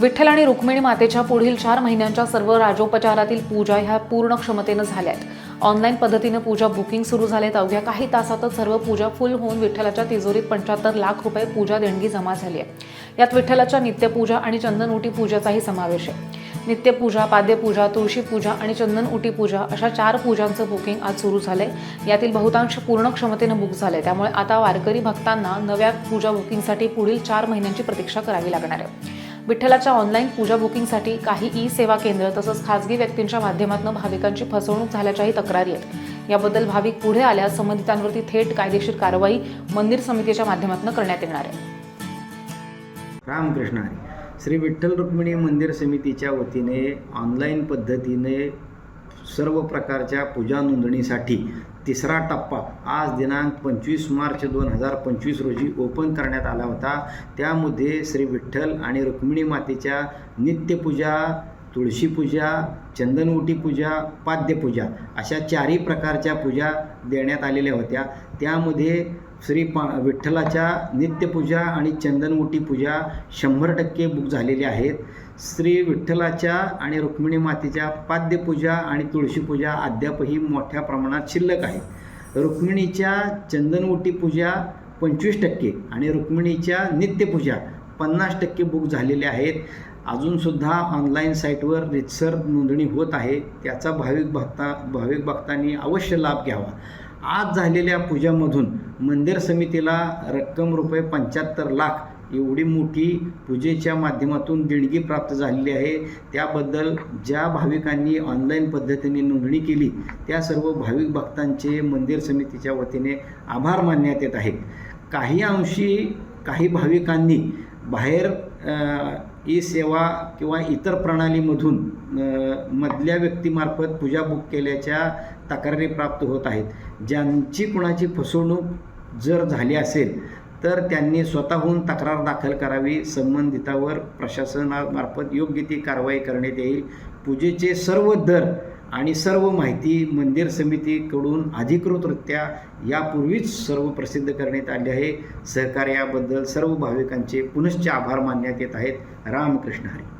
विठ्ठल आणि रुक्मिणी मातेच्या पुढील चार महिन्यांच्या सर्व राजोपचारातील पूजा ह्या पूर्ण क्षमतेनं झाल्या आहेत ऑनलाईन पद्धतीनं पूजा बुकिंग सुरू झाले अवघ्या काही तासातच सर्व पूजा फुल होऊन विठ्ठलाच्या तिजोरीत पंच्याहत्तर लाख रुपये पूजा देणगी जमा झाली आहे. यात विठ्ठलाच्या नित्यपूजा आणि चंदन उटी समावेश आहे. नित्यपूजा पाद्यपूजा तुळशी पूजा आणि चंदन उटी पूजा अशा चार पूजांचं बुकिंग आज सुरू झालंय. यातील बहुतांश पूर्ण क्षमतेनं बुक झालंय. त्यामुळे आता वारकरी भक्तांना नव्या पूजा बुकिंगसाठी पुढील चार महिन्यांची प्रतीक्षा करावी लागणार आहे. विठ्ठलाच्या ऑनलाईन पूजा बुकिंगसाठी काही ई सेवा केंद्र तसंच खासगी व्यक्तींच्या माध्यमातून भाविकांची फसवणूक झाल्याच्याही तक्रारी आहेत. याबद्दल भाविक पुढे आल्यास संबंधितांवरती थेट कायदेशीर कारवाई मंदिर समितीच्या माध्यमातून करण्यात येणार आहे. रामकृष्ण श्री विठ्ठल रुक्मिणी मंदिर समितीच्या वतीने ऑनलाईन पद्धतीने सर्व प्रकारच्या पूजा नोंदणीसाठी तिसरा टप्पा आज दिनांक पंचवीस मार्च दोन हजार पंचवीस रोजी ओपन करण्यात आला होता. त्यामध्ये श्री विठ्ठल आणि रुक्मिणी मातेच्या नित्यपूजा तुळशीपूजा चंदनवटी पूजा पाद्यपूजा अशा चारही प्रकारच्या पूजा देण्यात आलेल्या होत्या. त्यामध्ये श्री पा विठ्ठलाच्या नित्यपूजा आणि चंदनमुठी पूजा शंभर टक्के बुक झालेली आहेत. श्री विठ्ठलाच्या आणि रुक्मिणी मातेच्या पाद्यपूजा आणि तुळशीपूजा अद्यापही मोठ्या प्रमाणात शिल्लक आहे. रुक्मिणीच्या चंदनवटी पूजा पंचवीस टक्के आणि रुक्मिणीच्या नित्यपूजा पन्नास टक्के बुक झालेले आहेत. अजूनसुद्धा ऑनलाईन साईटवर रितसर नोंदणी होत आहे. त्याचा भाविक भक्ता भाविक भक्तांनी अवश्य लाभ घ्यावा. आज झालेल्या पूजामधून मंदिर समितीला रक्कम रुपये पंच्याहत्तर लाख एवढी मोठी पूजेच्या माध्यमातून देणगी प्राप्त झालेली आहे. त्याबद्दल ज्या भाविकांनी ऑनलाईन पद्धतीने नोंदणी केली त्या सर्व भाविक भक्तांचे मंदिर समितीच्या वतीने आभार मानण्यात येत आहेत. काही अंशी काही भाविकांनी बाहेर ई सेवा किंवा इतर प्रणालीमधून मधल्या व्यक्तीमार्फत पूजा बुक केल्याच्या तक्रारी प्राप्त होत आहेत. ज्यांची कुणाची फसवणूक जर झाली असेल तर त्यांनी स्वतःहून तक्रार दाखल करावी. संबंधितावर प्रशासनामार्फत योग्य ती कारवाई करण्यात येईल. पूजेचे सर्व दर आणि सर्व माहिती मंदिर समितीकडून अधिकृतरित्या यापूर्वीच सर्व प्रसिद्ध करण्यात आले आहे. सहकार्याबद्दल सर्व भाविकांचे पुनश्च आभार मानण्यात येत आहेत. रामकृष्ण हरी.